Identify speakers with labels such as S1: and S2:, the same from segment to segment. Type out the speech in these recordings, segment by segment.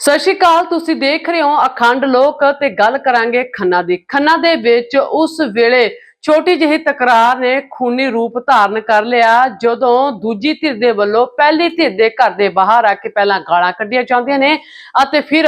S1: ਸਤਿ ਸ਼੍ਰੀ ਅਕਾਲ, ਤੁਸੀਂ ਦੇਖ ਰਹੇ ਹੋ ਅਖੰਡ ਲੋਕ ਤੇ ਗੱਲ ਕਰਾਂਗੇ ਖੰਨਾ ਦੀ। ਖੰਨਾ ਦੇ ਵਿੱਚ ਉਸ ਵੇਲੇ ਛੋਟੀ ਜਿਹੀ ਤਕਰਾਰ ਨੇ ਖੂਨੀ ਰੂਪ ਧਾਰਨ ਕਰ ਲਿਆ, ਜਦੋਂ ਦੂਜੀ ਧਿਰ ਦੇ ਵੱਲੋਂ ਪਹਿਲੀ ਧਿਰ ਦੇ ਘਰ ਦੇ ਬਾਹਰ ਆ ਕੇ ਪਹਿਲਾਂ ਗਾਲਾਂ ਕੱਢੀਆਂ ਜਾਂਦੀਆਂ ਨੇ ਅਤੇ ਫਿਰ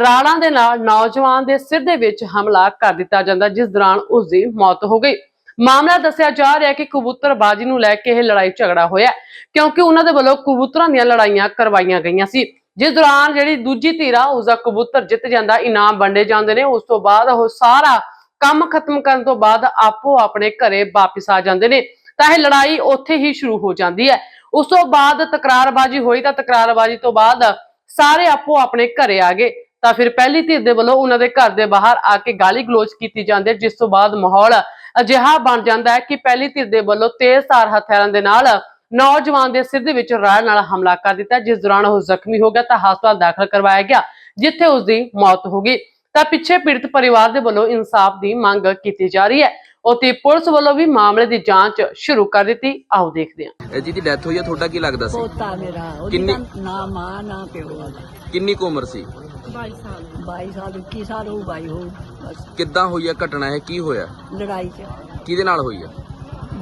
S1: ਰਾੜਾਂ ਦੇ ਨਾਲ ਨੌਜਵਾਨ ਦੇ ਸਿਰ ਦੇ ਵਿੱਚ ਹਮਲਾ ਕਰ ਦਿੱਤਾ ਜਾਂਦਾ, ਜਿਸ ਦੌਰਾਨ ਉਸ ਦੀ ਮੌਤ ਹੋ ਗਈ। ਮਾਮਲਾ ਦੱਸਿਆ ਜਾ ਰਿਹਾ ਕਿ ਕਬੂਤਰਬਾਜੀ ਨੂੰ ਲੈ ਕੇ ਇਹ ਲੜਾਈ ਝਗੜਾ ਹੋਇਆ, ਕਿਉਂਕਿ ਉਹਨਾਂ ਦੇ ਵੱਲੋਂ ਕਬੂਤਰਾਂ ਦੀਆਂ ਲੜਾਈਆਂ ਕਰਵਾਈਆਂ ਗਈਆਂ ਸੀ। ਜਿਸ ਦੌਰਾਨ ਜਿਹੜੀ ਦੂਜੀ ਧਿਰ ਆ, ਉਸ ਦਾ ਕਬੂਤਰ ਜਿੱਤ ਜਾਂਦਾ, ਇਨਾਮ ਵੰਡੇ ਜਾਂਦੇ ਨੇ, ਉਸ ਤੋਂ ਬਾਅਦ ਉਹ ਸਾਰਾ ਕੰਮ ਖਤਮ ਕਰਨ ਤੋਂ ਬਾਅਦ ਆਪੋ ਆਪਣੇ ਘਰੇ ਵਾਪਸ ਆ ਜਾਂਦੇ ਨੇ। ਤਾਂ ਇਹ ਲੜਾਈ ਉੱਥੇ ਹੀ ਸ਼ੁਰੂ ਹੋ ਜਾਂਦੀ ਹੈ। ਉਸ ਤੋਂ ਬਾਅਦ ਤਕਰਾਰਬਾਜੀ ਹੋਈ ਤਾਂ ਤਕਰਾਰਬਾਜੀ ਤੋਂ ਬਾਅਦ ਸਾਰੇ ਆਪੋ ਆਪਣੇ ਘਰੇ ਆ ਗਏ। ਤਾਂ ਫਿਰ ਪਹਿਲੀ ਧਿਰ ਦੇ ਵੱਲੋਂ ਉਹਨਾਂ ਦੇ ਘਰ ਦੇ ਬਾਹਰ ਆ ਕੇ ਗਾਲੀ ਗਲੋਚ ਕੀਤੀ ਜਾਂਦੀ ਹੈ, ਜਿਸ ਤੋਂ ਬਾਅਦ ਮਾਹੌਲ ਅਜਿਹਾ ਬਣ ਜਾਂਦਾ ਹੈ ਕਿ ਪਹਿਲੀ ਧਿਰ ਦੇ ਵੱਲੋਂ ਤੇਜ਼ਧਾਰ ਹਥਿਆਰਾਂ ਦੇ ਨਾਲ ਨੌਜਵਾਨ ਦੇ ਸਿਰ ਦੇ ਵਿੱਚ ਰਾੜ ਨਾਲ ਹਮਲਾ ਕਰ ਦਿੱਤਾ ਜਿਸ ਦੌਰਾਨ ਉਹ ਜ਼ਖਮੀ ਹੋ ਗਿਆ ਤਾਂ ਹਸਪਤਾਲ ਦਾਖਲ ਕਰਵਾਇਆ ਗਿਆ ਜਿੱਥੇ ਉਸ ਦੀ ਮੌਤ ਹੋ ਗਈ। ਤਾਂ ਪਿੱਛੇ ਪੀੜਤ ਪਰਿਵਾਰ ਦੇ ਵੱਲੋਂ ਇਨਸਾਫ ਦੀ ਮੰਗ ਕੀਤੀ ਜਾ ਰਹੀ ਹੈ। ਉਤੇ ਪੁਲਿਸ ਵੱਲੋਂ ਵੀ ਮਾਮਲੇ ਦੀ ਜਾਂਚ ਸ਼ੁਰੂ ਕਰ ਦਿੱਤੀ। ਆਓ ਦੇਖਦੇ ਹਾਂ।
S2: ਇਹ ਜਿਹਦੀ ਡੈਥ ਹੋਈ ਆ ਤੁਹਾਡਾ ਕੀ ਲੱਗਦਾ ਸੀ?
S3: ਪੋਤਾ ਮੇਰਾ ਉਹਦੀ ਨਾ ਮਾਂ ਨਾ ਪਿਓ।
S2: ਕਿੰਨੀ ਕੁ ਉਮਰ ਸੀ?
S3: 22 ਸਾਲ। 21 ਸਾਲ ਹੋ ਬਾਈ ਹੋ ਬਸ।
S2: ਕਿੱਦਾਂ ਹੋਈ ਆ ਘਟਨਾ ਇਹ ਕੀ ਹੋਇਆ?
S3: ਲੜਾਈ ਚ।
S2: ਕਿਹਦੇ ਨਾਲ ਹੋਈ ਆ?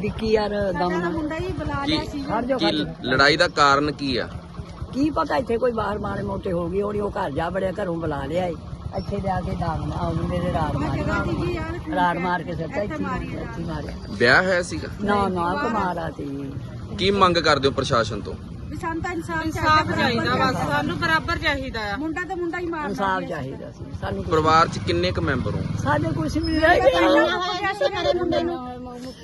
S3: ਵਿੱਕੀ ਯਾਰ ਦਮਨਾ
S2: ਕੀ
S3: ਹਰ ਜੋ
S2: ਕੀ ਲੜਾਈ ਦਾ ਕਾਰਨ ਕੀ ਆ?
S3: ਕੀ ਪਤਾ ਇੱਥੇ ਕੋਈ ਬਾਹਰ ਮਾਰੇ ਮੋਟੇ ਹੋ ਗਈ ਹੋਣੀ ਉਹ ਘਰ ਜਾ ਬੜਿਆ ਘਰੋਂ ਬੁਲਾ ਲਿਆ ਏ ਇੱਥੇ ਜਾ ਕੇ ਦਾਗਨਾ ਉਹ ਮੇਰੇ ਰਾੜ ਮਾਰ। ਰਾੜ ਮਾਰ ਕੇ ਸੱਚਾ ਇੱਥੇ ਮਾਰਿਆ।
S2: ਵਿਆਹ ਹੋਇਆ ਸੀਗਾ?
S3: ਨਾ ਨਾ ਕੁਮਾਰਾ ਸੀ
S2: ਕੀ ਮੰਗ ਕਰਦੇ ਹੋ ਪ੍ਰਸ਼ਾਸਨ ਤੋਂ?
S4: ਵੀ ਸਾਨੂੰ ਤਾਂ ਇਨਸਾਫ
S5: ਇਨਸਾਫ ਚਾਹੀਦਾ ਬਸ ਸਾਨੂੰ ਬਰਾਬਰ ਚਾਹੀਦਾ ਆ।
S4: ਮੁੰਡਾ ਤਾਂ ਮੁੰਡਾ ਹੀ ਮਾਰਦਾ
S3: ਇਨਸਾਫ ਚਾਹੀਦਾ ਸੀ ਸਾਨੂੰ ਕੁਛ-
S2: ਪਰਿਵਾਰ 'ਚ ਕਿੰਨੇ ਕੁ ਮੈਂਬਰ ਹੋ?
S3: ਸਾਡੇ ਕੁਝ ਨਹੀਂ ਰਹਿ ਗਿਆ।
S4: ਮੁੰਡੇ ਨੂੰ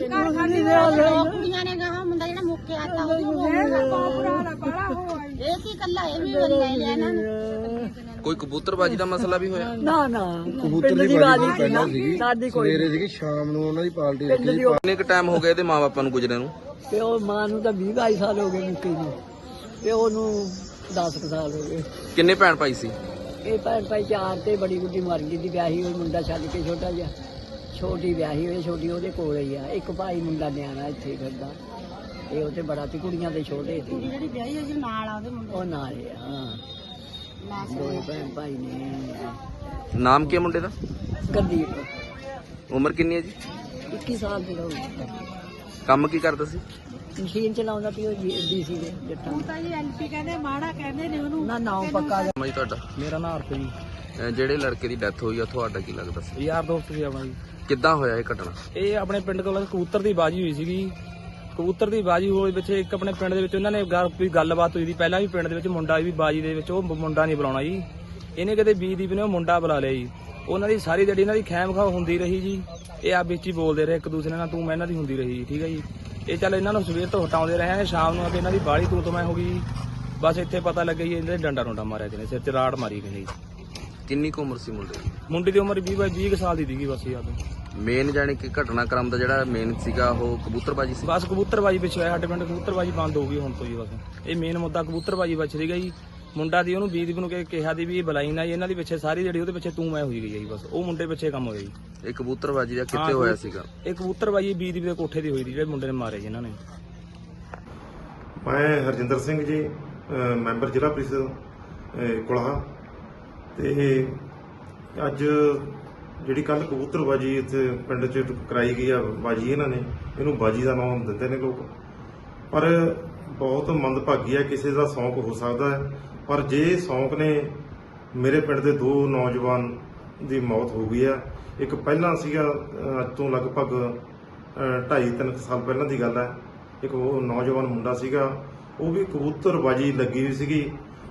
S4: ਘਰ ਖਾਲੀ
S6: ਦੋ ਕੁੜੀਆਂ ਨੇ ਕਹਾ ਮੁੰਡਾ ਜਿਹੜਾ ਮੁੱਕੇ ਆਤਾ ਉਹ
S4: ਬਾਪਰਾ ਵਾਲਾ ਬੜਾ ਹੋਇਆ
S6: ਇਹ ਸੀ ਕੱਲਾ ਇਹ ਵੀ ਬੰਦਾ ਹੀ ਲਿਆ ਇਹਨਾਂ ਨੂੰ।
S2: ਕੋਈ ਕਬੂਤਰਬਾਜੀ ਦਾ ਮਸਲਾ ਵੀ ਹੋਇਆ?
S3: ਨਾ ਨਾ। ਕਬੂਤਰ ਦੀ ਬਾਜੀ ਪਹਿਲਾਂ ਸੀਗੀ। ਸਾਡੀ ਕੋਈ
S7: ਸਵੇਰੇ ਸੀਗੀ ਸ਼ਾਮ ਨੂੰ ਉਹਨਾਂ ਦੀ ਪਾਰਟੀ
S3: ਪਿੰਡ ਦੀ ਉਹ-
S2: ਕਿੰਨੇ ਕੁ ਟਾਈਮ ਹੋ ਗਿਆ ਇਹਦੇ ਮਾਪਿਆਂ ਨੂੰ ਗੁਜਰੇ ਨੂੰ?
S3: ਤੇ ਉਹ ਮਾਂ ਨੂੰ ਤਾਂ 20 22 ਸਾਲ ਹੋ ਗਏ ਮੁੱਕੀ ਨੂੰ। ਤੇ ਉਹਨੂੰ 10 ਕੁ ਸਾਲ ਹੋ ਗਏ।
S2: ਕਿੰਨੇ ਭੈਣ ਭਾਈ ਸੀ?
S3: ਇਹ ਭੈਣ ਭਾਈ ਚਾਰ ਤੇ ਬੜੀ ਗੁੱਡੀ ਮਰ ਗਈ ਦੀ ਵਿਆਹੀ ਹੋਈ ਮੁੰਡਾ ਛੱਡ ਕੇ ਛੋਟਾ ਜਿਹਾ। ਛੋਟੀ ਵਿਆਹੀ ਹੋਈ ਛੋਟੀ ਉਹਦੇ ਕੋਲ ਹੀ ਆ। ਇੱਕ ਭਾਈ ਮੁੰਡਾ ਨਿਆਣਾ ਇੱਥੇ ਹੀ ਫਿਰਦਾ। ਇਹ ਉਹ ਤੇ ਬੜਾ ਤੇ ਕੁੜੀਆਂ ਦੇ ਛੋਟੇ ਸੀ।
S6: ਜਿਹੜੀ ਵਿਆਹੀ ਹੋਈ ਸੀ ਨਾਲ ਆ ਉਹਦੇ ਮੁੰਡੇ
S3: ਉਹ ਨਾਲ ਹੀ ਆ ਹਾਂ। ਦੋਏ ਭੈਣ ਭਾਈ ਨੇ।
S2: ਨਾਮ ਕੀ ਹੈ ਮੁੰਡੇ ਦਾ?
S3: ਗਰਦੀਪ।
S2: ਉਮਰ ਕਿੰਨੀ ਹੈ ਜੀ?
S3: 21 ਸਾਲ ਦੇ ਹੋ
S2: ਕੰਮ ਕੀ ਕਰਦਾ ਸੀ?
S3: ਮਸ਼ੀਨ ਚਲਾਉਂਦਾ ਪਿਓ ਡੀਸੀ ਦੇ ਜੱਟਾਂ।
S4: ਤਾਂ ਜੀ ਐਲਪੀ ਕਹਿੰਦੇ ਮਾੜਾ ਕਹਿੰਦੇ ਨੇ ਉਹਨੂੰ।
S3: ਨਾ ਨਾਮ ਪੱਕਾ
S2: ਨਾਮ ਜੀ ਤੁਹਾਡਾ?
S7: ਮੇਰਾ ਨਾਂ ਅਰਥ ਜੀ
S2: ਅਹ ਜਿਹੜੇ ਲੜਕੇ ਦੀ ਡੈਥ ਹੋਈ ਆ ਤੁਹਾਡਾ ਕੀ ਲੱਗਦਾ ਸੀ?
S7: ਯਾਰ ਦੋਸਤ ਸੀ ਆਪਣਾ ਜੀ।
S2: ਕਿੱਦਾਂ ਹੋਇਆ ਇਹ ਘਟਨਾ?
S7: ਇਹ ਆਪਣੇ ਪਿੰਡ ਕੋਲ ਕਬੂਤਰ ਦੀ ਬਾਜੀ ਹੋਈ ਸੀਗੀ। ਕਬੂਤਰ ਦੀ ਬਾਜੀ ਹੋਈ ਵਿੱਚ ਇੱਕ ਆਪਣੇ ਪਿੰਡ ਦੇ ਵਿੱਚ ਉਹਨਾਂ ਨੇ ਗੱਲ ਕੋਈ ਗੱਲਬਾਤ ਹੋਈ ਦੀ ਪਹਿਲਾਂ ਵੀ ਪਿੰਡ ਦੇ ਵਿੱਚ ਮੁੰਡਾ ਵੀ ਬਾਜੀ ਦੇ ਵਿੱਚ ਉਹ ਮੁੰਡਾ ਨਹੀਂ ਬੁਲਾਉਣਾ ਜੀ। ਇਹਨੇ ਕਦੇ ਬੀਦੀਪ ਨੇ ਉਹ ਮੁੰਡਾ ਬੁਲਾ ਲਿਆ ਜੀ। ਉਹਨਾਂ ਦੀ ਸਾਰੀ ਜਿਹੜੀ ਇਹਨਾਂ ਦੀ ਖੈਮ ਖਾ ਹੁੰਦੀ ਰਹੀ ਜੀ। ਇਹ ਆ ਵਿੱਚ ਹੀ ਬੋਲਦੇ ਰਹੇ ਇੱਕ ਦੂਸਰੇ ਨਾਲ ਤੂੰ ਮੈਂ ਇਹਨਾਂ ਦੀ ਹੁੰਦੀ ਰਹੀ ਜੀ ਠੀਕ ਹੈ ਜੀ। ਇਹ ਚੱਲ ਇਹਨਾਂ ਨੂੰ ਸਵੇਰ ਤੋਂ ਹਟਾਉਂਦੇ ਰਹੇ ਆ ਸ਼ਾਮ ਨੂੰ ਆ ਕੇ ਇਹਨਾਂ ਦੀ ਬਾੜੀ ਤੂੰ ਤੋਂ ਮੈਂ ਹੋ ਗਈ। ਬਸ ਇੱਥੇ ਪਤਾ ਲੱਗਿਆ ਜੀ ਇਹਦੇ ਡੰਡਾ ਰੋਂਡਾ ਮਾਰਿਆ ਕਿਨੇ ਸਿਰ 'ਚ ਰਾੜ ਮਾਰੀ ਕਿਨੇ
S2: ਕਿੰਨੀ ਕੁ ਉਮਰ ਸੀ ਮੁੰਡੇ ਦੀ?
S7: ਮੁੰਡੇ ਦੀ ਉਮਰ 20 ਬਾਈ 20 ਕੁ ਸਾਲ ਦੀ ਸੀਗੀ ਬਸ ਯਾਦ
S2: ਮੇਨ ਜਾਣੀ ਕਿ ਘਟਨਾਕ੍ਰਮ ਦਾ ਜਿਹੜਾ ਮੇਨ ਸੀਗਾ ਉਹ ਕਬੂਤਰਬਾਜੀ ਸੀ?
S7: ਬਸ ਕਬੂਤਰਬਾਜੀ ਪਿੱਛੇ ਹੋਇਆ ਸਾਡੇ ਪਿੰਡ ਕਬੂਤਰਬਾਜੀ ਬੰਦ ਹੋ ਗਈ ਹੁਣ ਤੋਂ ਜੀ ਬਸ। ਇਹ ਮੇਨ ਮੁੱਦਾ ਕਬੂਤਰਬਾਜੀ ਬਚ ਰਹੀ ਗਈ ਮੁੰਡਾ ਦੀ ਉਹਨੂੰ ਬੀਦੀਪ ਨੂੰ ਕਿ- ਕਿਹਾ ਦੀ ਵੀ ਇਹ ਬੁਲਾਈ ਨਾ ਜੀ ਇਹਨਾਂ ਦੀ ਪਿੱਛੇ ਸਾਰੀ ਜਿਹੜੀ ਉਹਦੇ ਪਿੱਛੇ ਤੂੰ ਮੈਂ ਹੋਈ ਗਈ ਹੈ ਜੀ ਬਸ ਉਹ ਮੁੰਡੇ ਪਿੱਛੇ ਕੰਮ ਹੋਇਆ ਜੀ।
S2: ਇਹ ਕਬੂਤਰਬਾਜੀ ਦਾ
S7: ਹਾਂ,
S2: ਕਿੱਥੇ ਹੋਇਆ ਸੀਗਾ?
S7: ਇਹ ਕਬੂਤਰਬਾਜੀ ਬੀਦੀਪ ਦੇ ਕੋਠੇ ਦੀ ਹੋਈ ਦੀ ਜਿਹੜੇ ਮੁੰਡੇ ਨੇ ਮਾਰੇ ਜੀ ਇਹਨਾਂ ਨੇ।
S8: ਮੈਂ ਹਰਜਿੰਦਰ ਸਿੰਘ ਜੀ ਮੈਂਬਰ ਜ਼ਿਲ੍ਹਾ ਪ੍ਰੀਸ਼ਦ ਅਹ ਕੁਲਾਹਾ ਤੇ ਅੱਜ ਜਿਹੜੀ ਕੱਲ ਕਬੂਤਰਬਾਜੀ ਇੱਥੇ ਪਿੰਡ 'ਚ ਕਰਾਈ ਗਈ ਆ ਬਾਜੀ ਇਹਨਾਂ ਨੇ ਇਹਨੂੰ ਬਾਜੀ ਦਾ ਨਾਮ ਦਿੰਦੇ ਨੇ ਲੋਕ। ਪਰ ਬਹੁਤ ਮੰਦਭਾਗੀ ਹੈ, ਕਿਸੇ ਦਾ ਸ਼ੌਂਕ ਹੋ ਸਕਦਾ ਹੈ। ਪਰ ਜੇ ਸ਼ੌਂਕ ਨੇ ਮੇਰੇ ਪਿੰਡ ਦੇ ਦੋ ਨੌਜਵਾਨ ਦੀ ਮੌਤ ਹੋ ਗਈ ਆ ਇੱਕ ਪਹਿਲਾਂ ਸੀਗਾ ਅੱਜ ਤੋਂ ਲਗਭਗ 2.5 3 ਸਾਲ ਪਹਿਲਾਂ ਦੀ ਗੱਲ ਹੈ। ਇੱਕ ਉਹ ਨੌਜਵਾਨ ਮੁੰਡਾ ਸੀਗਾ, ਉਹ ਵੀ ਕਬੂਤਰਬਾਜੀ ਲੱਗੀ ਹੋਈ ਸੀਗੀ।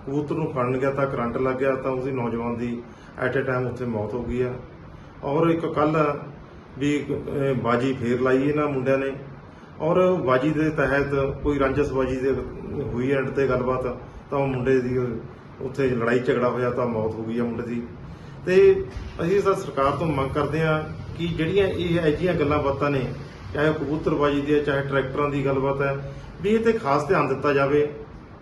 S8: ਕਬੂਤਰ ਨੂੰ ਫੜਨ ਗਿਆ ਤਾਂ ਕਰੰਟ ਲੱਗ ਗਿਆ, ਤਾਂ ਉਹਦੀ ਨੌਜਵਾਨ ਦੀ ਐਟ ਅ ਟਾਈਮ ਉੱਥੇ ਮੌਤ ਹੋ ਗਈ ਆ ਔਰ ਇੱਕ ਕੱਲ ਵੀ ਬਾਜੀ ਫੇਰ ਲਾਈ ਇਹਨਾਂ ਮੁੰਡਿਆਂ ਨੇ। ਔਰ ਬਾਜੀ ਦੇ ਤਹਿਤ ਕੋਈ ਰੰਜਸ ਬਾਜੀ ਦੇ ਹੋਈ ਐਂਡ ਤੇ ਗੱਲਬਾਤ, ਤਾਂ ਉਹ ਮੁੰਡੇ ਦੀ ਉੱਥੇ ਲੜਾਈ ਝਗੜਾ ਹੋਇਆ ਤਾਂ ਮੌਤ ਹੋ ਗਈ ਆ ਮੁੰਡੇ ਦੀ। ਤੇ ਅਸੀਂ ਤਾਂ ਸਰਕਾਰ ਤੋਂ ਮੰਗ ਕਰਦੇ ਆ ਕਿ ਜਿਹੜੀਆਂ ਇਹ ਅਜਿਹੀਆਂ ਗੱਲਾਂ ਬਾਤਾਂ ਨੇ, ਚਾਹੇ ਕਬੂਤਰਬਾਜੀ ਦੀ ਹੈ, ਚਾਹੇ ਟਰੈਕਟਰਾਂ ਦੀ ਗੱਲਬਾਤ ਹੈ, ਵੀ ਇਹ ਤੇ ਖਾਸ ਧਿਆਨ ਦਿੱਤਾ ਜਾਵੇ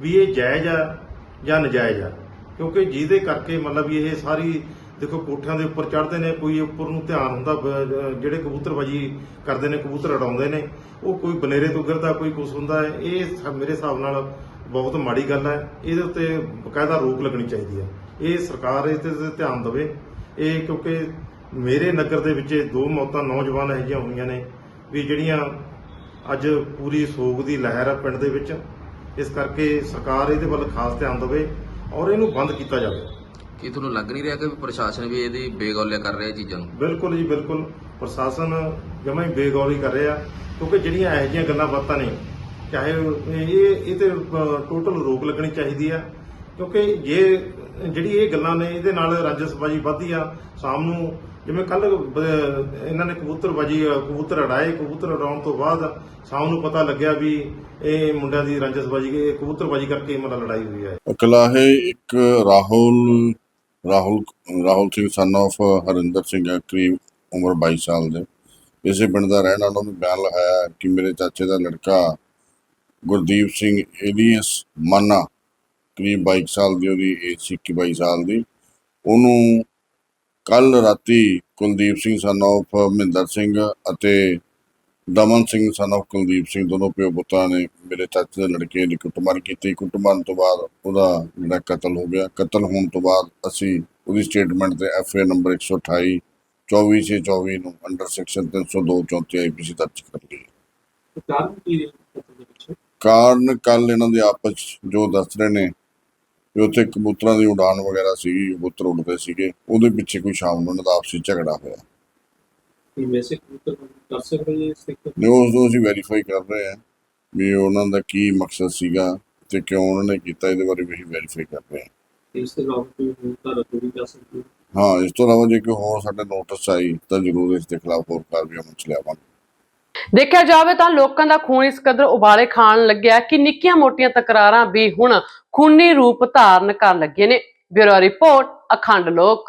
S8: ਵੀ ਇਹ ਜਾਇਜ਼ ਆ ਜਾਂ ਨਜਾਇਜ਼ ਆ। ਕਿਉਂਕਿ ਜਿਹਦੇ ਕਰਕੇ ਮਤਲਬ ਵੀ ਇਹ ਸਾਰੀ ਦੇਖੋ ਕੋਠਿਆਂ ਦੇ ਉੱਪਰ ਚੜ੍ਹਦੇ ਨੇ, ਕੋਈ ਉੱਪਰ ਨੂੰ ਧਿਆਨ ਹੁੰਦਾ ਜਿਹੜੇ ਕਬੂਤਰਬਾਜੀ ਕਰਦੇ ਨੇ, ਕਬੂਤਰ ਉਡਾਉਂਦੇ ਨੇ, ਉਹ ਕੋਈ ਬਨੇਰੇ ਤੋਂ ਗਿਰਦਾ ਕੋਈ ਕੁਛ ਹੁੰਦਾ ਹੈ, ਇਹ ਮੇਰੇ ਹਿਸਾਬ ਨਾਲ ਬਹੁਤ ਮਾੜੀ ਗੱਲ ਹੈ। ਇਹਦੇ ਉੱਤੇ ਬਕਾਇਦਾ ਰੋਕ ਲੱਗਣੀ ਚਾਹੀਦੀ ਹੈ। ਇਹ ਸਰਕਾਰ ਇਸ ਤੇ ਧਿਆਨ ਦੇਵੇ। ਇਹ ਕਿਉਂਕਿ ਮੇਰੇ ਨਗਰ ਦੇ ਵਿੱਚ ਦੋ ਮੌਤਾਂ ਨੌਜਵਾਨ ਇਹੋ ਜਿਹੀਆਂ ਹੋਈਆਂ ਨੇ, ਵੀ ਜਿਹੜੀਆਂ ਅੱਜ ਪੂਰੀ ਸੋਗ ਦੀ ਲਹਿਰ ਹੈ ਪਿੰਡ ਦੇ ਵਿੱਚ। ਇਸ ਕਰਕੇ ਸਰਕਾਰ ਇਹਦੇ ਵੱਲ ਖਾਸ ਧਿਆਨ ਦੇਵੇ ਔਰ ਇਹਨੂੰ ਬੰਦ ਕੀਤਾ ਜਾਵੇ।
S2: ਕੀ ਤੁਹਾਨੂੰ ਲੱਗ ਨਹੀਂ ਰਿਹਾ ਕਿ ਪ੍ਰਸ਼ਾਸਨ ਵੀ ਇਹਦੀ ਬੇਗੌਲਿਆ ਕਰ ਰਿਹਾ ਇਹ ਚੀਜ਼ਾਂ ਨੂੰ?
S8: ਬਿਲਕੁਲ ਜੀ ਬਿਲਕੁਲ। ਪ੍ਰਸ਼ਾਸਨ ਜਮਾਂ ਹੀ ਬੇਗੌਰੀ ਕਰ ਰਿਹਾ ਕਿਉਂਕਿ ਜਿਹੜੀਆਂ ਇਹੋ ਜਿਹੀਆਂ ਗੱਲਾਂ ਬਾਤਾਂ ਨੇ ਚਾਹੇ ਇਹ ਇਹ ਤੇ ਟੋਟਲ ਰੋਕ ਲੱਗਣੀ ਚਾਹੀਦੀ ਆ। ਕਿਉਂਕਿ ਜੇ ਜਿਹੜੀ ਇਹ ਗੱਲਾਂ ਨੇ ਇਹਦੇ ਨਾਲ ਰਾਜਸਬਾਜੀ ਵੱਧਦੀ ਆ ਸ਼ਾਮ ਨੂੰ ਜਿਵੇਂ ਕੱਲ ਇਹਨਾਂ ਨੇ ਕਬੂਤਰਬਾਜੀ ਕਬੂਤਰ ਉਡਾਏ ਕਬੂਤਰ ਉਡਾਉਣ ਤੋਂ ਬਾਅਦ ਸ਼ਾਮ ਨੂੰ ਪਤਾ ਲੱਗਿਆ ਵੀ ਇਹ ਮੁੰਡਿਆਂ ਦੀ ਰਾਜਸਬਾਜੀ ਕਬੂਤਰਬਾਜੀ ਕਰਕੇ ਮਤਲਬ ਲੜਾਈ ਹੋਈ ਹੈ।
S9: ਕਲਾਹੇ ਇੱਕ ਰਾਹੁਲ ਰਾਹੁਲ ਰਾਹੁਲ ਸਿੰਘ ਸਨ of ਹਰਿੰਦਰ ਸਿੰਘ ਹੈ, ਕਰੀਬ ਉਮਰ 22 ਸਾਲ ਦੇ। ਇਸੇ ਪਿੰਡ ਦਾ ਰਹਿਣ ਵਾਲਾ ਨੂੰ ਬਿਆਨ ਲਗਾਇਆ ਕਿ ਮੇਰੇ ਚਾਚੇ ਦਾ ਲੜਕਾ ਗੁਰਦੀਪ ਸਿੰਘ ਏਲੀਅਸ ਮਾਨਾ, ਕਰੀਬ 22 ਸਾਲ ਦੀ, ਉਹਦੀ ਏਜ ਸੀ 21 22 ਸਾਲ ਦੀ। ਉਹਨੂੰ ਕੱਲ ਰਾਤੀ ਕੁਲਦੀਪ ਸਿੰਘ ਸਨ of ਮਹਿੰਦਰ ਸਿੰਘ ਅਤੇ ਦਮਨ ਸਿੰਘ ਸਨ of ਕੁਲਦੀਪ ਸਿੰਘ ਦੋਨੋਂ ਪਿਓ ਪੁੱਤਾਂ ਨੇ ਮੇਰੇ ਚਾਚੇ ਦੇ ਲੜਕੇ ਦੀ ਕੁੱਟਮਾਰ ਕੀਤੀ। ਕੁੱਟਮਾਰ ਤੋਂ ਬਾਅਦ ਉਹਦਾ ਜਿਹੜਾ ਕਤਲ ਹੋ ਗਿਆ। ਕਤਲ ਹੋਣ ਤੋਂ ਬਾਅਦ ਅਸੀਂ ਉਹਦੀ ਸਟੇਟਮੈਂਟ ਤੇ ਐਫ ਏ ਨੰਬਰ 128 24 ਛੇ 24 ਨੂੰ ਅੰਡਰ ਸੈਕਸ਼ਨ 302 34 ਆਈਪੀਸੀ ਦਰਜ ਕਰ ਲਈ।
S7: ਕਾਰਨ ਕੀ
S9: ਕੱਲ ਇਹਨਾਂ ਦੇ ਆਪਸ ਜੋ ਦੱਸ ਰਹੇ ਨੇ ਵੀ ਉੱਥੇ ਕਬੂਤਰਾਂ ਦੀ ਉਡਾਨ ਵਗੈਰਾ ਸੀਗੀ ਕਬੂਤਰ ਉੱਡਦੇ ਸੀਗੇ। ਉਹਦੇ ਪਿੱਛੇ ਕੋਈ ਸ਼ਾਮ ਨੂੰ ਇਹਨਾਂ ਦਾ ਆਪਸੀ ਝਗੜਾ ਹੋਇਆ।
S7: ਵੈਸੇ ਕਰ ਸਕਦੇ ਜੀ ਇਸ ਤਰੀਕੇ
S9: ਨੇ ਉਸ ਨੂੰ ਅਸੀਂ ਵੈਰੀਫਾਈ ਕਰ ਰਹੇ ਹਾਂ ਵੀ ਉਹਨਾਂ ਦਾ ਕੀ ਮਕਸਦ ਸੀਗਾ ਤੇ ਕਿਉਂ ਉਹਨਾਂ ਨੇ ਕੀਤਾ ਇਹਦੇ ਬਾਰੇ ਵੀ ਅਸੀਂ ਵੈਰੀਫਾਈ ਕਰ ਰਹੇ ਹਾਂ।
S7: ਇਸ ਦੇ ਇਲਾਵਾ ਕੋਈ ਹੋਰ ਧਾਰਾ ਕੋਈ ਕਰ ਸਕਦੀ
S9: ਹਾਂ? ਇਸ ਤੋਂ ਇਲਾਵਾ ਜੇ ਕੋਈ ਹੋਰ ਸਾਡੇ ਨੋਟਿਸ ਆਈ ਤਾਂ ਜ਼ਰੂਰ ਇਸ ਦੇ ਖਿਲਾਫ ਹੋਰ ਕਾਰਵਾਈ ਅਮਲ ਚ ਲਿਆਵਾਂਗੇ।
S1: ਦੇਖਿਆ ਜਾਵੇ ਤਾਂ ਲੋਕਾਂ ਦਾ ਖੂਨ ਇਸ ਕਦਰ ਉਬਾਲੇ ਖਾਣ ਲੱਗਿਆ ਕਿ ਨਿੱਕੀਆਂ-ਮੋਟੀਆਂ ਤਕਰਾਰਾਂ ਵੀ ਹੁਣ ਖੂਨੀ ਰੂਪ ਧਾਰਨ ਕਰਨ ਲੱਗੇ ਨੇ। ਬਿਊਰੋ ਰਿਪੋਰਟ ਅਖੰਡ ਲੋਕ।